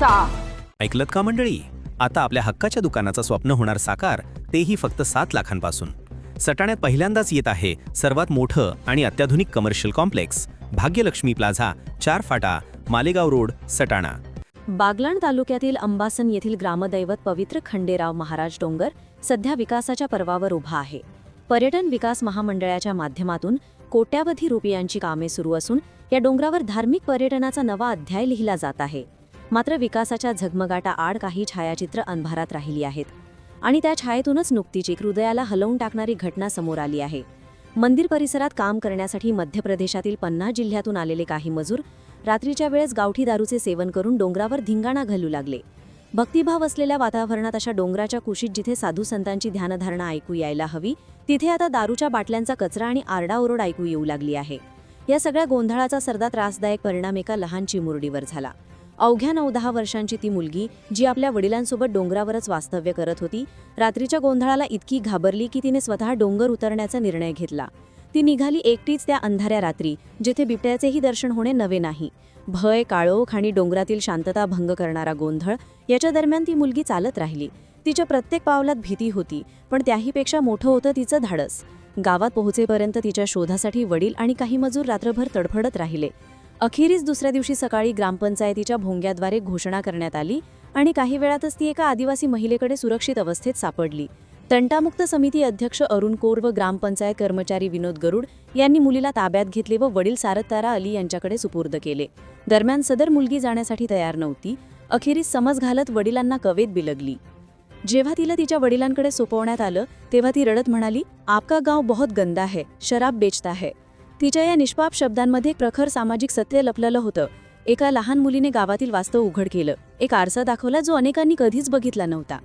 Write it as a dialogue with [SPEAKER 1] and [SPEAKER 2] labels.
[SPEAKER 1] करायचा
[SPEAKER 2] ऐकलत का मंडळी? आता आपल्या हक्काच्या दुकानाचं स्वप्न होणार साकार तेही फक्त सात लाखांपासून. सटाण्यात पहिल्यांदाच येत आहे सर्वात मोठं आणि अत्याधुनिक कमर्शियल कॉम्प्लेक्स भाग्यलक्ष्मी प्लाझा चार फाटा मालेगाव रोड सटाणा.
[SPEAKER 3] बागलाण तालुक्यातील अंबासन येथील ग्रामदैवत पवित्र खंडेराव महाराज डोंगर सध्या विकासाच्या पर्वावर उभा आहे. पर्यटन विकास महामंडळाच्या माध्यमातून कोट्यावधी रुपयांची कामे सुरू असून या डोंगरावर धार्मिक पर्यटनाचा नवा अध्याय लिहिला जात आहे. मात्र विकासाच्या झगमगाटा आड काही छायाचित्र अंधारात राहिली आहेत. आणि त्या छायेतूनच नुकतीच एक हृदयाला हलवून टाकणारी घटना समोर आली आहे. मंदिर परिसरात काम करण्यासाठी मध्य प्रदेशातील पन्ना जिल्ह्यातून आलेले काही मजूर रात्रीच्या वेळेस गावठी दारूचे सेवन करून डोंगरावर धिंगाणा घालू लागले. भक्तिभाव असलेल्या वातावरणात अशा डोंगराच्या कुशीत जिथे साधू संतांची ध्यानधारणा ऐकू यायला हवी तिथे आता दारूच्या बाटल्यांचा कचरा आणि आरडाओरड ऐकू येऊ लागली आहे. या सगळ्या गोंधळाचा सरदा त्रासदायक परिणाम एका लहान चिमुरडीवर झाला. अवघ्या नऊ दहा वर्षांची ती मुलगी जी आपल्या वडिलांसोबत डोंगरावरच वास्तव्य करत होती रात्रीच्या गोंधळाला इतकी घाबरली की तिने स्वतः डोंगर उतरण्याचा निर्णय घेतला. ती निघाली एकटीच त्या अंधाऱ्या रात्री जिथे बिबट्याचेही दर्शन होणे नवे नाही. भय काळोख आणि डोंगरातील शांतता भंग करणारा गोंधळ याच्या दरम्यान ती मुलगी चालत राहिली. तिच्या प्रत्येक पावलात भीती होती पण त्याहीपेक्षा मोठं होतं तिचं धाडस. गावात पोहोचेपर्यंत तिच्या शोधासाठी वडील आणि काही मजूर रात्रभर तडफडत राहिले. अखेरीस दुसऱ्या दिवशी सकाळी ग्रामपंचायतीच्या भोंग्याद्वारे घोषणा करण्यात आली आणि काही वेळातच ती एका आदिवासी महिलेकडे सुरक्षित अवस्थेत सापडली. तंटामुक्त समिती अध्यक्ष अरुण कोर व ग्रामपंचायत कर्मचारी विनोद गरुड यांनी मुलीला ताब्यात घेतले व वडील सारतारा अली यांच्याकडे सुपूर्द केले. दरम्यान सदर मुलगी जाण्यासाठी तयार नव्हती. अखेरीस समज घालत वडिलांना कवेत बिलगली. जेव्हा तिला तिच्या वडिलांकडे सोपवण्यात आलं तेव्हा ती रडत म्हणाली आपका गाव बहुत गंदा है शराब बेचता है. तिच्या या निष्पाप शब्दांमध्ये प्रखर सामाजिक सत्य लपलेलं होतं. एका लहान मुलीने गावातील वास्तव उघड केलं. एक आरसा दाखवला जो अनेकांनी कधीच बघितला नव्हता.